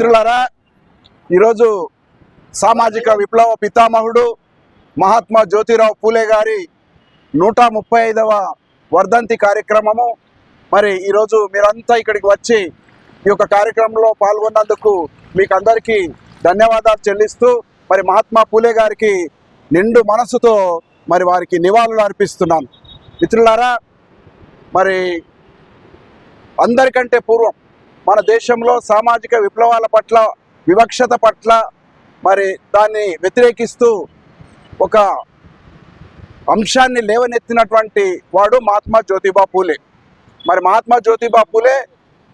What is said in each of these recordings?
మిత్రులారా ఈరోజు సామాజిక విప్లవ పితామహుడు మహాత్మా జ్యోతిరావు పూలే గారి నూట ముప్పై ఐదవ వర్ధంతి కార్యక్రమము. మరి ఈరోజు మీరంతా ఇక్కడికి వచ్చి ఈ యొక్క కార్యక్రమంలో పాల్గొన్నందుకు మీకు అందరికీ ధన్యవాదాలు చెల్లిస్తూ మరి మహాత్మా పూలే గారికి నిండు మనసుతో మరి వారికి నివాళులు అర్పిస్తున్నాను మిత్రులారా మరి అందరికంటే పూర్వం మన దేశంలో సామాజిక విప్లవాల పట్ల వివక్షత పట్ల మరి దాన్ని వ్యతిరేకిస్తూ ఒక అంశాన్ని లేవనెత్తినటువంటి వాడు మహాత్మా జ్యోతిబా పూలే. మరి మహాత్మా జ్యోతిబా పూలే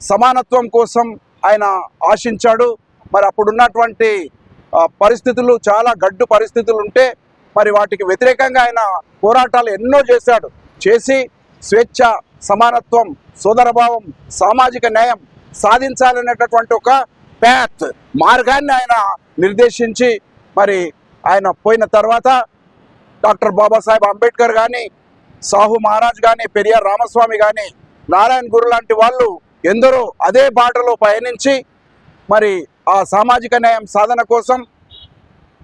సమానత్వం కోసం ఆయన ఆశించాడు. మరి అప్పుడున్నటువంటి పరిస్థితులు చాలా గడ్డు పరిస్థితులు ఉంటే మరి వాటికి వ్యతిరేకంగా ఆయన పోరాటాలు ఎన్నో చేశాడు. చేసి స్వేచ్ఛ సమానత్వం సోదరభావం సామాజిక న్యాయం సాధించాలనేటటువంటి ఒక ప్యాత్ మార్గాన్ని ఆయన నిర్దేశించి మరి ఆయన పోయిన తర్వాత డాక్టర్ బాబాసాహెబ్ అంబేద్కర్ కానీ సాహు మహారాజ్ కానీ పెరియార్ రామస్వామి కానీ నారాయణ గురు లాంటి వాళ్ళు ఎందరో అదే బాటలో పయనించి మరి ఆ సామాజిక న్యాయం సాధన కోసం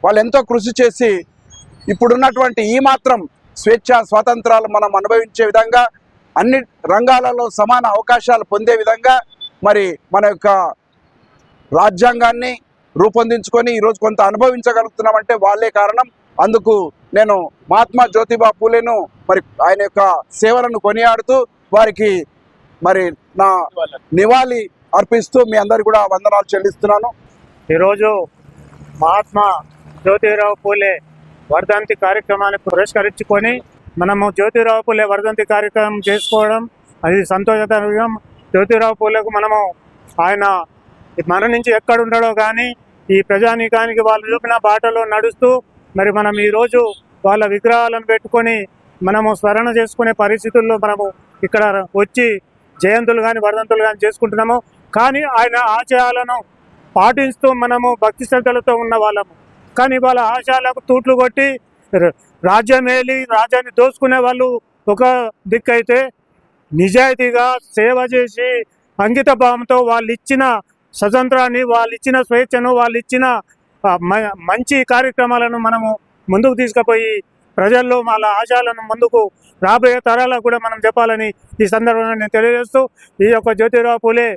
వాళ్ళు ఎంతో కృషి చేసి ఇప్పుడున్నటువంటి ఈ మాత్రం స్వేచ్ఛ స్వాతంత్రాలు మనం అనుభవించే విధంగా అన్ని రంగాలలో సమాన అవకాశాలు పొందే విధంగా మరి మన యొక్క రాజ్యాంగాన్ని రూపొందించుకొని ఈరోజు కొంత అనుభవించగలుగుతున్నామంటే వాళ్ళే కారణం. అందుకు నేను మహాత్మా జ్యోతిబా పూలేను మరి ఆయన యొక్క సేవలను కొనియాడుతూ వారికి మరి నా నివాళి అర్పిస్తూ మీ అందరు కూడా వందనాలు చెల్లిస్తున్నాను. ఈరోజు మహాత్మా జ్యోతిరావు పూలే వర్ధంతి కార్యక్రమాన్ని పురస్కరించుకొని మనము జ్యోతిరావు పూలే వర్ధంతి కార్యక్రమం చేసుకోవడం అది సంతోషకరం జ్యోతిరావు పూలేకు మనము ఆయన మరణించి ఎక్కడ ఉండడో కానీ ఈ ప్రజానీకానికి వాళ్ళు చూపిన బాటలో నడుస్తూ మరి మనం ఈరోజు వాళ్ళ విగ్రహాలను పెట్టుకొని మనము స్మరణ చేసుకునే పరిస్థితుల్లో మనము ఇక్కడ వచ్చి జయంతులు కానీ వర్ధంతులు కానీ చేసుకుంటున్నాము. కానీ ఆయన ఆశయాలను పాటిస్తూ మనము భక్తి శ్రద్ధలతో ఉన్న వాళ్ళము. కానీ వాళ్ళ ఆశయాలకు తూట్లు కొట్టి రాజ్యం ఏలి రాజ్యాన్ని దోచుకునే వాళ్ళు ఒక దిక్కైతే నిజాయితీగా సేవ చేసి అంకిత భావంతో వాళ్ళు ఇచ్చిన స్వతంత్రాన్ని వాళ్ళు ఇచ్చిన స్వేచ్ఛను వాళ్ళు ఇచ్చిన మ- మంచి కార్యక్రమాలను మనము ముందుకు తీసుకుపోయి ప్రజల్లో వాళ్ళ ఆశయాలను ముందుకు రాబోయే తరాలకు కూడా మనం చెప్పాలని ఈ సందర్భంగా నేను తెలియజేస్తూ ఈ యొక్క జ్యోతిరావు పూలే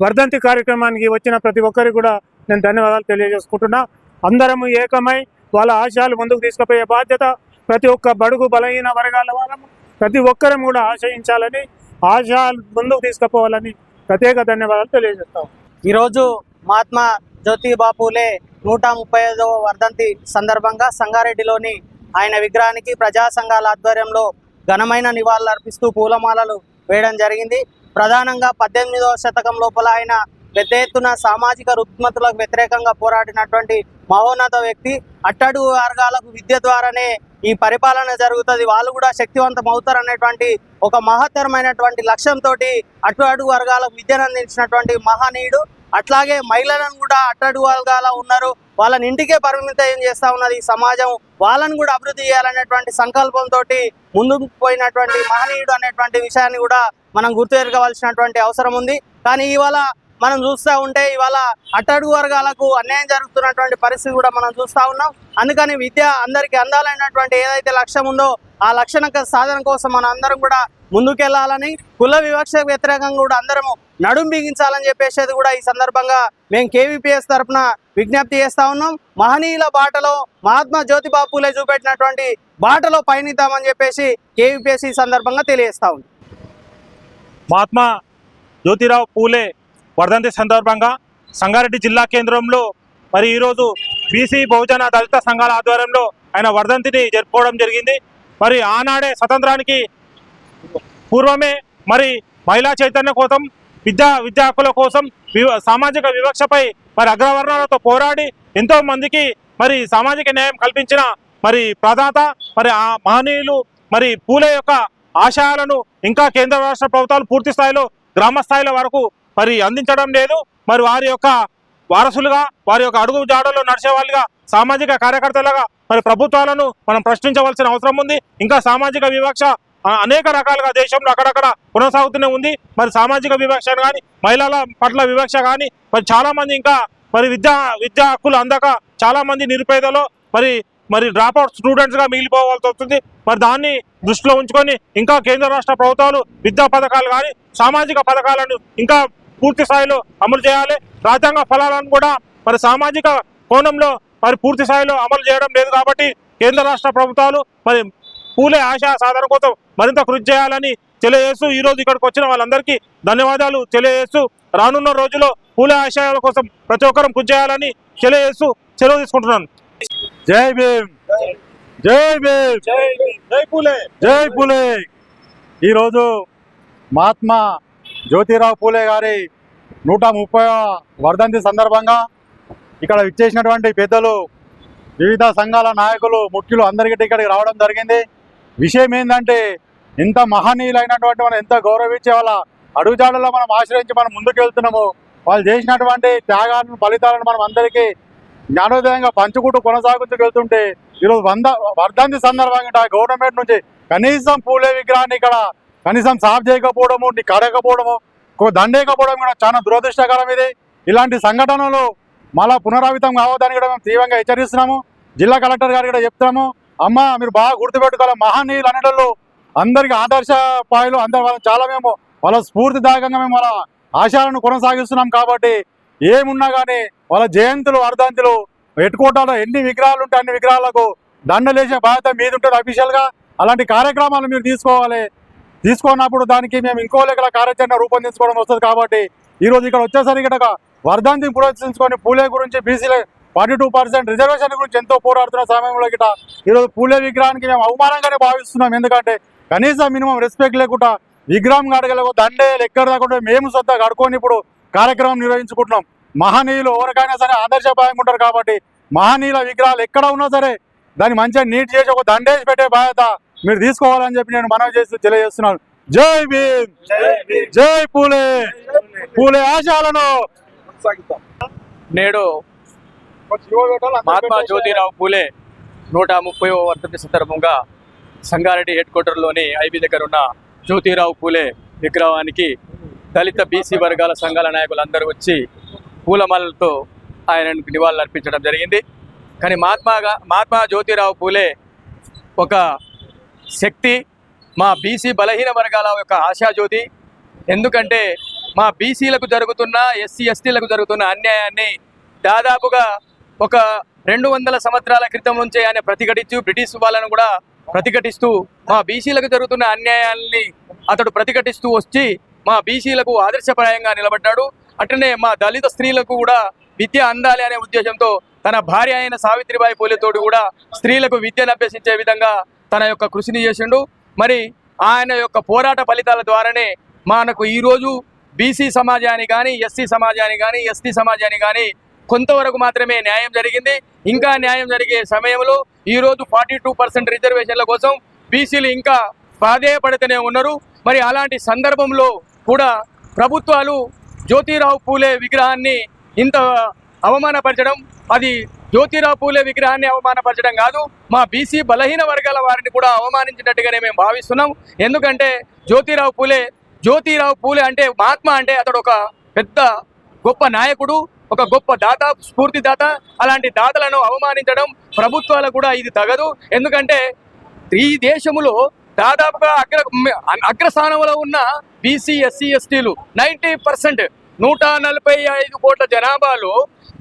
వర్ధంతి కార్యక్రమానికి వచ్చిన ప్రతి ఒక్కరికి కూడా నేను ధన్యవాదాలు తెలియజేసుకుంటున్నా. అందరము ఏకమై వాళ్ళ ఆశయాలు ముందుకు తీసుకుపోయే బాధ్యత ప్రతి ఒక్క బడుగు బలహీన వర్గాల వాళ్ళము. ప్రతి ఒక్కరం కూడా ఆశయించాలని ఆశయాలు ముందుకు తీసుకుపోవాలని ప్రత్యేక ధన్యవాదాలు తెలియజేస్తాం ఈరోజు మహాత్మా జ్యోతిబా పూలే నూట ముప్పై ఐదవ వర్ధంతి సందర్భంగా సంగారెడ్డిలోని ఆయన విగ్రహానికి ప్రజా సంఘాల ఆధ్వర్యంలో ఘనమైన నివాళులు అర్పిస్తూ పూలమాలలు వేయడం జరిగింది. ప్రధానంగా పద్దెనిమిదవ శతకం లోపల ఆయన పెద్ద ఎత్తున సామాజిక రుగ్మతులకు వ్యతిరేకంగా పోరాడినటువంటి మహోన్నత వ్యక్తి అట్టడుగు వర్గాలకు విద్య ద్వారానే ఈ పరిపాలన జరుగుతుంది. వాళ్ళు కూడా శక్తివంతం అవుతారు అనేటువంటి ఒక మహత్తరమైనటువంటి లక్ష్యంతో అటు అడుగు వర్గాలకు విద్యను అందించినటువంటి మహనీయుడు అట్లాగే మహిళలను కూడా అట్టడుగు వర్గాల ఉన్నారు. వాళ్ళని ఇంటికే పరిమితం చేస్తూ ఉన్నది ఈ సమాజం. వాళ్ళని కూడా అభివృద్ధి చేయాలనేటువంటి సంకల్పంతో ముందుకు పోయినటువంటి మహనీయుడు అనేటువంటి విషయాన్ని కూడా మనం గుర్తెరగవలసినటువంటి అవసరం ఉంది. కానీ ఇవాళ మనం చూస్తూ ఉంటే ఇవాళ అట్టడుగు వర్గాలకు అన్యాయం జరుగుతున్నటువంటి పరిస్థితి కూడా మనం చూస్తూ ఉన్నాం. అందుకని విద్య అందరికీ అందాలైనటువంటి ఏదైతే లక్ష్యం ఉందో ఆ లక్షణ సాధన కోసం మనం అందరం కూడా ముందుకెళ్ళాలని కుల వివక్ష వ్యతిరేకంగా కూడా అందరము నడుం బిగించాలని చెప్పేసేది కూడా ఈ సందర్భంగా మేము కేవీపీఎస్ తరఫున విజ్ఞప్తి చేస్తా ఉన్నాం. మహనీయుల బాటలో మహాత్మా జ్యోతిబా పూలే చూపెట్టినటువంటి బాటలో పయనిద్దామని చెప్పేసి కేవీపీఎస్ ఈ సందర్భంగా తెలియజేస్తా ఉంది మహాత్మా జ్యోతిరావు పూలే వర్ధంతి సందర్భంగా సంగారెడ్డి జిల్లా కేంద్రంలో మరి ఈరోజు బీసీ బహుజన దళిత సంఘాల ఆధ్వర్యంలో ఆయన వర్ధంతిని జరుపుకోవడం జరిగింది. మరి ఆనాడే స్వతంత్రానికి పూర్వమే మరి మహిళా చైతన్య కోసం విద్యా విద్యా హక్కుల కోసం వివ- సామాజిక వివక్షపై మరి అగ్రవర్ణాలతో పోరాడి ఎంతో మందికి మరి సామాజిక న్యాయం కల్పించిన మరి ప్రదాత మరి ఆ మహనీయులు మరి పూలే యొక్క ఆశయాలను ఇంకా కేంద్ర రాష్ట్ర ప్రభుత్వాలు పూర్తి స్థాయిలో గ్రామ స్థాయిల వరకు మరి అందించడం లేదు. మరి వారి యొక్క వారసులుగా వారి యొక్క అడుగు జాడలో నడిచేవాళ్ళుగా సామాజిక కార్యకర్తలుగా మరి ప్రభుత్వాలను మనం ప్రశ్నించవలసిన అవసరం ఉంది. ఇంకా సామాజిక వివక్ష అనేక రకాలుగా దేశంలో అక్కడక్కడ కొనసాగుతూనే ఉంది. మరి సామాజిక వివక్ష కానీ మహిళల పట్ల వివక్ష కానీ మరి చాలామంది ఇంకా మరి విద్యా విద్యా హక్కులు అందక చాలామంది నిరుపేదలో మరి మరి డ్రాప్ అవుట్ స్టూడెంట్స్గా మిగిలిపోవాల్సి వస్తుంది. మరి దాన్ని దృష్టిలో ఉంచుకొని ఇంకా కేంద్ర రాష్ట్ర ప్రభుత్వాలు విద్యా పథకాలు కానీ సామాజిక పథకాలను ఇంకా పూర్తి స్థాయిలో అమలు చేయాలి. రాజ్యాంగ ఫలాలను కూడా మరి సామాజిక కోణంలో మరి పూర్తి స్థాయిలో అమలు చేయడం లేదు కాబట్టి కేంద్ర రాష్ట్ర ప్రభుత్వాలు మరి పూలే ఆశా సాధన కోసం మరింత కృషి చేయాలని తెలియజేస్తూ ఈ రోజు ఇక్కడికి వచ్చిన వాళ్ళందరికీ ధన్యవాదాలు తెలియజేస్తూ రానున్న రోజుల్లో పూలే ఆశయాల కోసం ప్రతి ఒక్కరం కృషి చేయాలని తెలియజేస్తూ సెలవు తీసుకుంటున్నాను. జై భీమ్. జై భీమ్. జై పూలే. జై పూలే. ఈరోజు మహాత్మా జ్యోతిరావు పూలే గారి నూట ముప్పై వర్ధంతి సందర్భంగా ఇక్కడ విచ్చేసినటువంటి పెద్దలు వివిధ సంఘాల నాయకులు ముఖ్యులు అందరికీ ఇక్కడికి రావడం జరిగింది. విషయం ఏంటంటే ఎంత మహనీయులైనటువంటి మనం ఎంత గౌరవించే వాళ్ళ అడుగుజాడల్లో మనం ఆశ్రయించి మనం ముందుకు వెళ్తున్నాము వాళ్ళు చేసినటువంటి త్యాగాలను ఫలితాలను మనం అందరికీ జ్ఞానోదయంగా పంచుకుంటూ కొనసాగుతూ వెళ్తుంటే ఈరోజు వంద వర్ధంతి సందర్భంగా గవర్నమెంట్ నుంచి కనీసం పూలే విగ్రహాన్ని ఇక్కడ కనీసం సాఫ్ చేయకపోవడము నీ కడకపోవడము దండేయకపోవడం కూడా చాలా దురదృష్టకరం ఇది. ఇలాంటి సంఘటనలు మళ్ళా పునరావితం కావద్దని కూడా మేము తీవ్రంగా హెచ్చరిస్తున్నాము. జిల్లా కలెక్టర్ గారు కూడా చెప్తాము అమ్మ మీరు బాగా గుర్తుపెట్టుకోవాలి. మహనీయులు అనేటోళ్ళు అందరికి ఆదర్శపాయలు అందరు వాళ్ళ చాలా మేము వాళ్ళ స్ఫూర్తిదాయకంగా మేము వాళ్ళ ఆశయాలను కొనసాగిస్తున్నాం కాబట్టి ఏమున్నా కానీ వాళ్ళ జయంతులు వర్ధంతులు ఎట్టుకోవటాలు ఎన్ని విగ్రహాలు ఉంటే అన్ని విగ్రహాలకు దండలేసే బాధ్యత మీద ఉంటుంది అలాంటి కార్యక్రమాలు మీరు తీసుకోవాలి. తీసుకున్నప్పుడు దానికి మేము ఇంకో లెక్కల కార్యాచరణ రూపొందించుకోవడం వస్తుంది కాబట్టి ఈ రోజు ఇక్కడ వచ్చేసరికి ఇక్కడ వర్ధంతిని పురస్కరించుకొని పూలే గురించి బీసీల ఫార్టీ టూ పర్సెంట్ రిజర్వేషన్ గురించి ఎంతో పోరాడుతున్న సమయంలో గిట ఈరోజు పూలే విగ్రహానికి మేము అవమానంగానే భావిస్తున్నాం. ఎందుకంటే కనీసం మినిమం రెస్పెక్ట్ లేకుండా విగ్రహం కడగలకు దండే లెక్కర దాకుండా మేము సొంత గడుకొని ఇప్పుడు కార్యక్రమం నిర్వహించుకుంటున్నాం. మహనీయులు ఎవరికైనా సరే ఆదర్శప్రాయంగా ఉంటారు కాబట్టి మహనీయుల విగ్రహాలు ఎక్కడ ఉన్నా సరే దాన్ని మంచిగా నీట్ చేసి ఒక దండేసి పెట్టే బాధ్యత మీరు తీసుకోవాలని చెప్పి నేను మనవి చేస్తూ తెలియజేస్తున్నాను. జై భీమ్! జై పూలే! పూలే ఆశాలను! నేడు మహాత్మా జ్యోతిరావు పూలే నూట ముప్పై వర్ధంతి సందర్భంగా సంగారెడ్డి హెడ్ క్వార్టర్లోని ఐబీ దగ్గర ఉన్న జ్యోతిరావు పూలే విగ్రహానికి దళిత బీసీ వర్గాల సంఘాల నాయకులందరూ వచ్చి పూలమాలలతో ఆయనకు నివాళులు అర్పించడం జరిగింది. కానీ మహాత్మాగా మహాత్మా జ్యోతిరావు పూలే ఒక శక్తి మా బీసీ బలహీన వర్గాల యొక్క ఆశాజ్యోతి ఎందుకంటే మా బీసీలకు జరుగుతున్న ఎస్సీ ఎస్టీలకు జరుగుతున్న అన్యాయాన్ని దాదాపుగా ఒక రెండు వందల సంవత్సరాల క్రితం నుంచే ఆయన ప్రతిఘటించు బ్రిటిష్ వాళ్ళను కూడా ప్రతిఘటిస్తూ మా బీసీలకు జరుగుతున్న అన్యాయాల్ని అతడు ప్రతిఘటిస్తూ వచ్చి మా బీసీలకు ఆదర్శప్రాయంగా నిలబడ్డాడు. అట్లనే మా దళిత స్త్రీలకు కూడా విద్య అందాలి అనే ఉద్దేశంతో తన భార్య అయిన సావిత్రిబాయి పూలేతోడు కూడా స్త్రీలకు విద్యను అభ్యసించే విధంగా తన యొక్క కృషిని చేసిండు. మరి ఆయన యొక్క పోరాట ఫలితాల ద్వారానే మనకు ఈరోజు బీసీ సమాజాన్ని కానీ ఎస్సీ సమాజాన్ని కానీ ఎస్టీ సమాజాన్ని కానీ కొంతవరకు మాత్రమే న్యాయం జరిగింది. ఇంకా న్యాయం జరిగే సమయంలో ఈరోజు ఫార్టీ టూ పర్సెంట్ రిజర్వేషన్ల కోసం బీసీలు ఇంకా ప్రాధేయపడుతూనే ఉన్నారు. మరి అలాంటి సందర్భంలో కూడా ప్రభుత్వాలు జ్యోతిరావు పూలే విగ్రహాన్ని ఇంత అవమానపరచడం అది జ్యోతిరావు పూలే విగ్రహాన్ని అవమానపరచడం కాదు మా బీసీ బలహీన వర్గాల వారిని కూడా అవమానించినట్టుగానే మేము భావిస్తున్నాం. ఎందుకంటే జ్యోతిరావు పూలే జ్యోతిరావు పూలే అంటే మహాత్మా అంటే అతడు ఒక పెద్ద గొప్ప నాయకుడు ఒక గొప్ప దాత స్ఫూర్తిదాత. అలాంటి దాతలను అవమానించడం ప్రభుత్వాలకు కూడా ఇది తగదు. ఎందుకంటే ఈ దేశంలో దాదాపుగా అగ్ర అగ్రస్థానంలో ఉన్న బీసీ ఎస్సీ ఎస్టీలు నైంటీ పర్సెంట్ నూట నలభై ఐదు కోట్ల జనాభాలో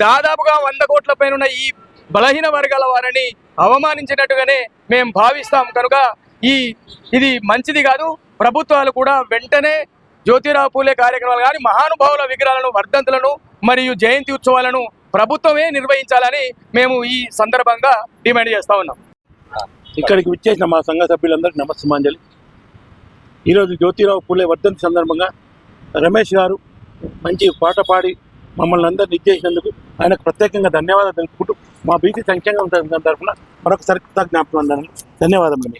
దాదాపుగా వంద కోట్ల పైన ఈ బలహీన వర్గాల వారిని అవమానించినట్టుగానే మేము భావిస్తాం. కనుక ఈ ఇది మంచిది కాదు. ప్రభుత్వాలు కూడా వెంటనే జ్యోతిరావు పూలే కార్యక్రమాలు కానీ మహానుభావుల విగ్రహాలను వర్ధంతులను మరియు జయంతి ఉత్సవాలను ప్రభుత్వమే నిర్వహించాలని మేము ఈ సందర్భంగా డిమాండ్ చేస్తా ఉన్నాం. ఇక్కడికి విచ్చేసిన మా సంఘ సభ్యులందరికీ నమస్సుమాంజలి. ఈరోజు జ్యోతిరావు పూలే వర్ధంతి సందర్భంగా రమేష్ గారు మంచి పాట పాడి మమ్మల్ని అందరూ నిచ్చేసినందుకు ఆయనకు ప్రత్యేకంగా ధన్యవాదాలు తెలుపుకుంటూ మా బీసీ సంక్షేమ తరఫున మరొకసారి కృతజ్ఞాపకం ధన్యవాదములు.